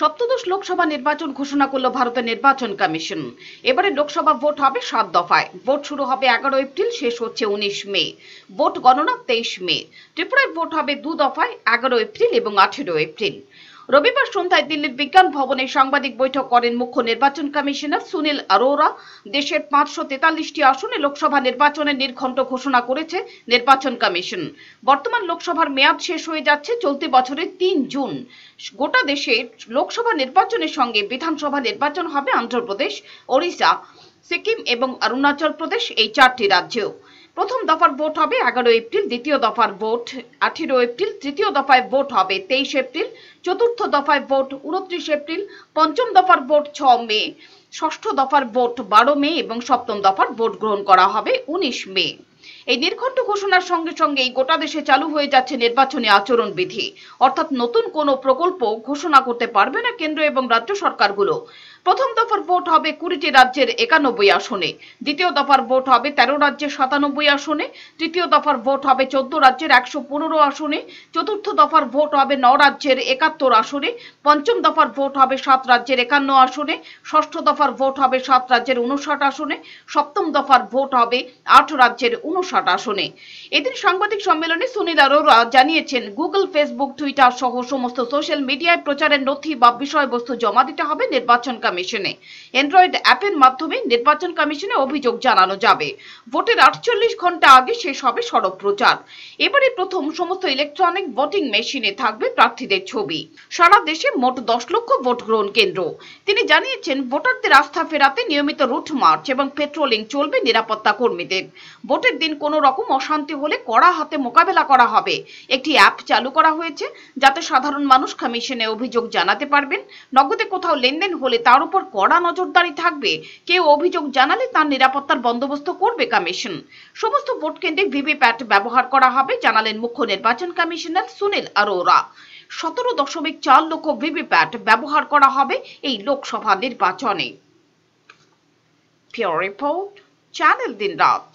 সপ্তদশ লোকসভা নির্বাচন ঘোষণা করল ভারতের নির্বাচন কমিশন। এবারে লোকসভা ভোট হবে সাত দফায়। ভোট শুরু হবে এগারো এপ্রিল, শেষ হচ্ছে উনিশ মে। ভোট গণনা তেইশ মে। ত্রিপুরায় ভোট হবে দু দফায়, এগারো এপ্রিল এবং আঠেরো এপ্রিল। রবিবার সন্ধ্যায় দিল্লির বিজ্ঞান ভবনে সাংবাদিক বৈঠক করেন মুখ্য নির্বাচন কমিশনার সুনীল আরোরা। দেশের পাঁচশো তেতাল্লিশটি আসনে লোকসভা নির্বাচনের নির্ঘণ্ট ঘোষণা করেছে নির্বাচন কমিশন। বর্তমান লোকসভার মেয়াদ শেষ হয়ে যাচ্ছে চলতি বছরের তিন জুন। গোটা দেশে লোকসভা নির্বাচনের সঙ্গে বিধানসভা নির্বাচন হবে অন্ধ্রপ্রদেশ ওড়িশা, সিকিম এবং অরুণাচল প্রদেশ এই চারটি রাজ্যেও। প্রথম দফার ভোট হবে এগারো এপ্রিল, দ্বিতীয় দফার ভোট আঠেরো এপ্রিল, তৃতীয় দফায় ভোট হবে তেইশ এপ্রিল, চতুর্থ দফায় ভোট উনত্রিশ এপ্রিল, পঞ্চম দফার ভোট ছ মে, ষষ্ঠ দফার ভোট বারো মে এবং সপ্তম দফার ভোট গ্রহণ করা হবে উনিশ মে। এই নির্ঘণ্ট ঘোষণার সঙ্গে সঙ্গেই গোটা দেশে চালু হয়ে যাচ্ছে নির্বাচনী আচরণ বিধি। অর্থাৎ নতুন কোনো প্রকল্প ঘোষণা করতে পারবে না কেন্দ্র এবং রাজ্য সরকারগুলো। প্রথম দফার ভোট হবে কুড়িটি রাজ্যের একানব্বই আসনে, দ্বিতীয় দফার ভোট হবে তেরো রাজ্যের সাতানব্বই আসনে, তৃতীয় দফার ভোট হবে চোদ্দ রাজ্যের একশো পনেরো আসনে, চতুর্থ দফার ভোট হবে ন রাজ্যের একাত্তর আসনে, পঞ্চম দফার ভোট হবে সাত রাজ্যের একান্ন আসনে, ষষ্ঠ দফার ভোট হবে সাত রাজ্যের উনষাট আসনে, সপ্তম দফার ভোট হবে আট রাজ্যের উনষাট আসনে এদিন সাংবাদিক সম্মেলনে সুনীল আরোরা জানিয়েছেন, গুগল, ফেসবুক, টুইটার সহ সমস্ত সোশ্যাল মিডিয়ায় প্রচারের নথি বা বিষয়বস্তু জমা দিতে হবে নির্বাচন কমিশনে। অ্যান্ড্রয়েড অ্যাপের মাধ্যমে নির্বাচন কমিশনে অভিযোগ জানানো যাবে। ভোটের আটচল্লিশ ঘণ্টা আগে শেষ হবে সড়ক প্রচার। এবারে প্রথম সমস্ত ইলেকট্রনিক ভোটিং মেশিনে থাকবে প্রার্থীদের ছবি। সারা দেশে মোট দশ লক্ষ ভোট গ্রহণ কেন্দ্র। তিনি জানিয়েছেন, ভোটারদের আস্থা ফেরাতে নিয়মিত রুট মার্চ এবং পেট্রোলিং চলবে নিরাপত্তা কর্মীদের। ভোটের দিন কোনো রকম অশান্তি হলে কড়া হাতে মোকাবেলা করা হবে। একটি অ্যাপ চালু করা হয়েছে, যাতে সাধারণ মানুষ কমিশনে অভিযোগ জানাতে পারবেন। নগদে কোথাও লেনদেন হলে তার উপর কড়া নজরদারি থাকবে। কেউ অভিযোগ জানালে তার নিরাপত্তার বন্দোবস্ত করবে কমিশন। সমস্ত ভোট কেন্দ্রে ভিভিপ্যাট ব্যবহার করা হবে, জানালেন মুখ্য নির্বাচন কমিশনার সুনীল আরোরা। সতেরো দশমিক চার লক্ষ ভিভিপ্যাট ব্যবহার করা হবে এই লোকসভা নির্বাচনে। রিপোর্ট, চ্যানেল দিন রাত